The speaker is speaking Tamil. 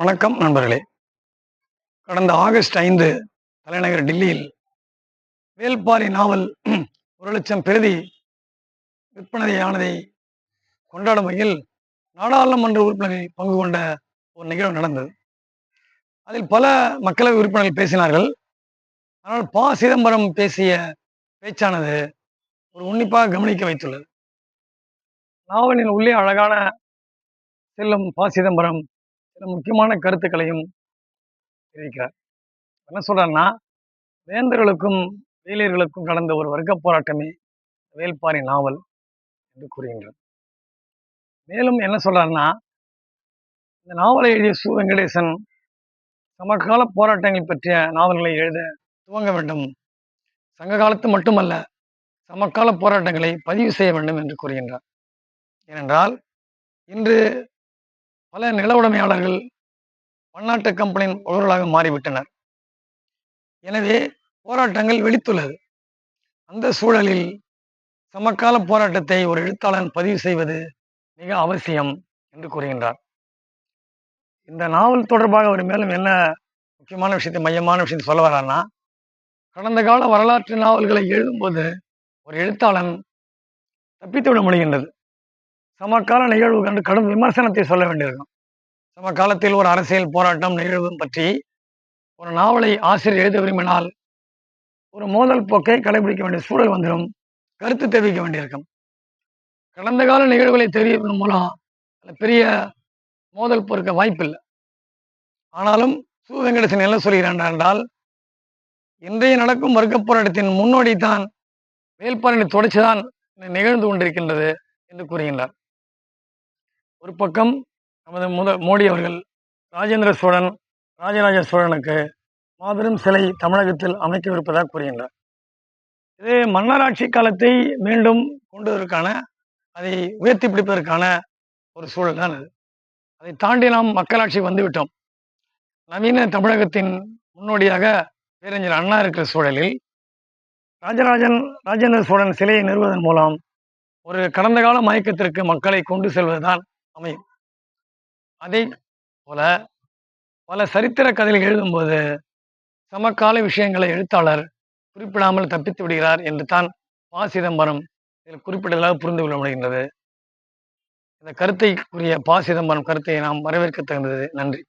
வணக்கம் நண்பர்களே. கடந்த ஆகஸ்ட் ஐந்து தலைநகர் டில்லியில் வேல்பாரி நாவல் ஒரு லட்சம் பிரதி விற்பனையானதை கொண்டாடும் வகையில் நாடாளுமன்ற உறுப்பினர்கள் பங்கு கொண்ட ஒரு நிகழ்வு நடந்தது. அதில் பல மக்களவை உறுப்பினர்கள் பேசினார்கள். ஆனால் ப. சிதம்பரம் பேசிய பேச்சானது ஒரு உன்னிப்பாக கவனிக்க வைத்துள்ளது. நாவலின் உள்ளே அழகான செல்லும் ப. சிதம்பரம் சில முக்கியமான கருத்துக்களையும் தெரிவிக்கிறார். என்ன சொல்றாருன்னா வேந்தர்களுக்கும் வேலியர்களுக்கும் கடந்த ஒரு வர்க்க போராட்டமே வேல்பாரி நாவல் என்று கூறுகின்றார் மேலும் என்ன சொல்றாருன்னா இந்த நாவலை எழுதிய சு. வெங்கடேசன் சமகால போராட்டங்கள் பற்றிய நாவல்களை எழுத துவங்க வேண்டும். சங்க காலத்து மட்டுமல்ல சமகால போராட்டங்களை பதிவு செய்ய வேண்டும் என்று கூறுகின்றார். ஏனென்றால் இன்று பல நில உடைமையாளர்கள் பன்னாட்டு கம்பெனியின் உழவர்களாக மாறிவிட்டனர். எனவே போராட்டங்கள் வெடித்துள்ளது. அந்த சூழலில் சமகால போராட்டத்தை ஒரு எழுத்தாளன் பதிவு செய்வது மிக அவசியம் என்று கூறுகின்றார். இந்த நாவல் தொடர்பாக ஒரு மேலும் என்ன முக்கியமான விஷயத்தை மையமான விஷயத்தை சொல்ல வரான்னா கடந்த கால வரலாற்று நாவல்களை எழுதும்போது ஒரு எழுத்தாளன் தப்பித்துவிட முடிகின்றது. சமகால நிகழ்வு கண்டு கடும் விமர்சனத்தை சொல்ல வேண்டியிருக்கும். சமகாலத்தில் ஒரு அரசியல் போராட்டம் நிகழ்வு பற்றி ஒரு நாவலை ஆசிரியர் எழுத விரும்பினால் ஒரு மோதல் போக்கை கடைபிடிக்க வேண்டிய சூழல் வந்துடும் கருத்து தெரிவிக்க வேண்டியிருக்கும். கடந்த கால நிகழ்வுகளை தெரிவிப்பதன் மூலம் பெரிய மோதல் பொறுக்க வாய்ப்பில்லை. ஆனாலும் சு. வெங்கடேசன் என்ன சொல்கிறான் என்றால் இன்றைய நடக்கும் வர்க்க போராட்டத்தின் முன்னோடி தான் வேல்பாரணி தொடர்ச்சிதான் நிகழ்ந்து கொண்டிருக்கின்றது என்று கூறுகின்றார். ஒரு பக்கம் நமது முத மோடி அவர்கள் ராஜேந்திர சோழன் ராஜராஜ சோழனுக்கு மாபெரும் சிலை தமிழகத்தில் அமைக்கவிருப்பதாக கூறுகின்றார். இது மன்னராட்சி காலத்தை மீண்டும் கொண்டுவதற்கான அதை உயர்த்தி பிடிப்பதற்கான ஒரு சூழல் தான் அது. அதை தாண்டி நாம் மக்களாட்சி வந்துவிட்டோம். நவீன தமிழகத்தின் முன்னோடியாக பேரறிஞர் அண்ணா இருக்கிற சூழலில் ராஜராஜன் ராஜேந்திர சோழன் சிலையை நிறுவதன் மூலம் ஒரு கடந்த கால மயக்கத்திற்கு மக்களை கொண்டு செல்வதுதான் அமையும் அதே போல பல சரித்திர கதைகள் எழுதும்போது சமகால விஷயங்களை எழுத்தாளர் குறிப்பிடாமல் தப்பித்து விடுகிறார் என்று தான் பா. சிதம்பரம் இதில் குறிப்பிட்டதாக புரிந்து கொள்ள முடிகின்றது. இந்த கருத்தைக்குரிய பா. சிதம்பரம் கருத்தை நாம் வரவேற்க தகுந்தது நன்றி.